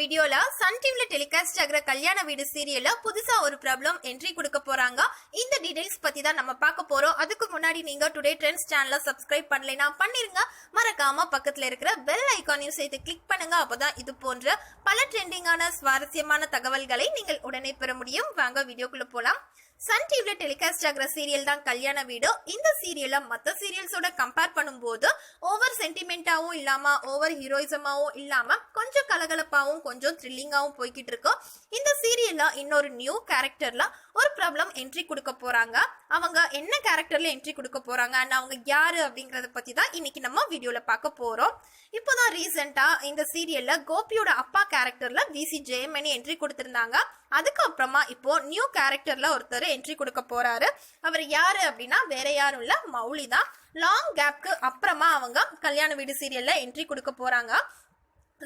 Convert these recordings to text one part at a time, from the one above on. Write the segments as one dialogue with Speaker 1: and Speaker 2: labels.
Speaker 1: வீடியோல சன் டிவில டெலிகாஸ்ட் ஆகிற கல்யாண வீடு சீரியல்ல புதுசா ஒரு ப்ராப்ளம் என்ட்ரி கொடுக்க போறாங்க. இந்த டீடைல்ஸ் பத்தி தான் நம்ம பார்க்க போறோம். அதுக்கு முன்னாடி நீங்க டுடே ட்ரெண்ட்ஸ் சேனல சப்ஸ்கிரைப் பண்ணலைனா பண்ணிருங்க. மறக்காம பக்கத்துல இருக்கிற பெல் ஐகானையும் சேர்த்து கிளிக் பண்ணுங்க. அப்பதான் இது போன்ற பல ட்ரெண்டிங்கான சுவாரஸ்யமான தகவல்களை நீங்கள் உடனே பெற முடியும். வாங்க வீடியோக்குள்ள போலாம். சன் டிவில டெலிகாஸ்ட் ஆகிற சீரியல் தான் கல்யாண வீடு இந்த சீரியலை மற்ற சீரியல்ஸோட கம்பேர் பண்ணும்போது ஓவர் சென்டிமெண்டாவும் இல்லாம ஓவர் ஹீரோயிசமாவும் இல்லாம கொஞ்சம் கலகலப்பாவும் கொஞ்சம் த்ரில்லிங்காவும் போய்கிட்டு இருக்கு. இந்த சீரியல்ல இன்னொரு நியூ கேரக்டர்ல ஒரு ப்ராப்ளம் என்ட்ரி கொடுக்க போறாங்க. அவங்க என்ன கேரக்டர்ல என்ட்ரி கொடுக்க போறாங்க அண்ட் அவங்க யாரு அப்படிங்கறத பத்தி தான் இன்னைக்கு நம்ம வீடியோல பார்க்க போறோம். இப்போதான் ரீசெண்டா இந்த சீரியல்ல கோபியோட அப்பா கேரக்டர்ல விசி ஜெயமணி என்ட்ரி கொடுத்திருந்தாங்க. அதுக்கப்புறமா இப்போ நியூ கேரக்டர்ல ஒருத்தர் என்ட்ரி கொடுக்க போறாரு. அவர் யாரு அப்படின்னா வேற யாரும் இல்ல மௌலி தான். லாங் கேப்க்கு அப்புறமா அவங்க கல்யாண வீடு சீரியல்ல என்ட்ரி கொடுக்க போறாங்க.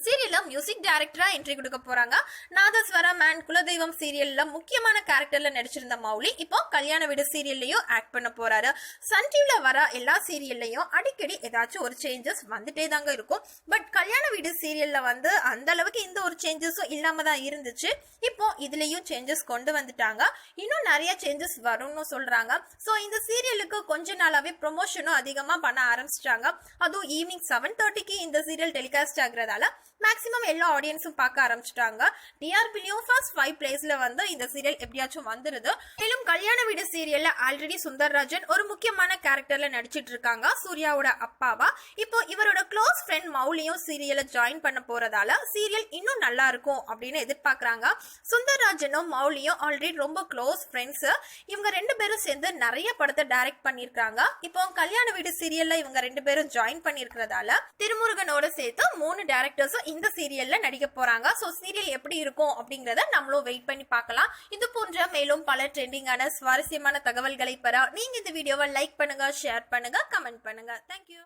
Speaker 1: சீரியல்ல மியூசிக் டைரக்டரா என்ட்ரி கொடுக்க போறாங்க. நாதஸ்வரம் அண்ட் குலதெய்வம் சீரியல்ல முக்கியமான கேரக்டர்ல நடிச்சிருந்த மௌலி இப்போ கல்யாண வீடு சீரியல்லையும் ஆக்ட் பண்ண போறாரு. சன் டிவில வர எல்லா சீரியல்லையும் அடிக்கடி ஏதாச்சும் ஒரு சேஞ்சஸ் வந்துட்டே தாங்க இருக்கும். பட் கல்யாண வீடு சீரியல்ல வந்து அந்த அளவுக்கு எந்த ஒரு சேஞ்சஸும் இல்லாம தான் இருந்துச்சு. இப்போ இதுலயும் சேஞ்சஸ் கொண்டு வந்துட்டாங்க. இன்னும் நிறைய சேஞ்சஸ் வரும்னு சொல்றாங்க. சோ இந்த சீரியலுக்கு கொஞ்ச நாளாவே ப்ரொமோஷனும் அதிகமா பண்ண ஆரம்பிச்சிட்டாங்க. அதுவும் ஈவினிங் செவன் தேர்ட்டிக்கு இந்த சீரியல் டெலிகாஸ்ட் ஆகுறதால மேக்ஸிமம் எல்லா ஆடியன்ஸும் பார்க்க ஆரம்பிச்சிட்டாங்க. டிஆர்பிலையும் ஃபர்ஸ்ட் ஃபைவ் பிளேஸ்ல வந்து இந்த சீரியல் எப்படியாச்சும் வந்துருது. மேலும் கல்யாண வீடு சீரியல்ல ஆல்ரெடி சுந்தர்ராஜன் ஒரு முக்கியமான கேரக்டர்ல நடிச்சிட்டு இருக்காங்க. சூர்யாவோட அப்பாவா. இப்போ இவரோட க்ளோஸ் ஃப்ரெண்ட் மௌலியும் சீரியல ஜாயின் பண்ண போறதால சீரியல் இன்னும் நல்லா இருக்கும் அப்படின்னு எதிர்பார்க்கறாங்க. சுந்தர்ராஜனும் மௌலியும் ஆல்ரெடி ரொம்ப க்ளோஸ் ஃப்ரெண்ட்ஸ் இவங்க ரெண்டு பேரும் சேர்ந்து நிறைய படத்தை டைரக்ட் பண்ணிருக்காங்க இப்போ கல்யாண வீடு சீரியல்ல இவங்க ரெண்டு பேரும் ஜாயின் பண்ணிருக்கிறதால திருமுருகனோட சேர்த்து மூணு டேரக்டர்ஸ் டேரக்டர்ஸும் இந்த சீரியல்ல நடிக்க போறாங்க. ஸோ சீரியல் எப்படி இருக்கும் அப்படிங்கறத நம்மளும் வெயிட் பண்ணி பார்க்கலாம். இது போன்ற மேலும் பல ட்ரெண்டிங்கான சுவாரஸ்யமான தகவல்களை பெற நீங்க இந்த வீடியோவை லைக் பண்ணுங்க ஷேர் பண்ணுங்க கமெண்ட் பண்ணுங்க. தேங்க்யூ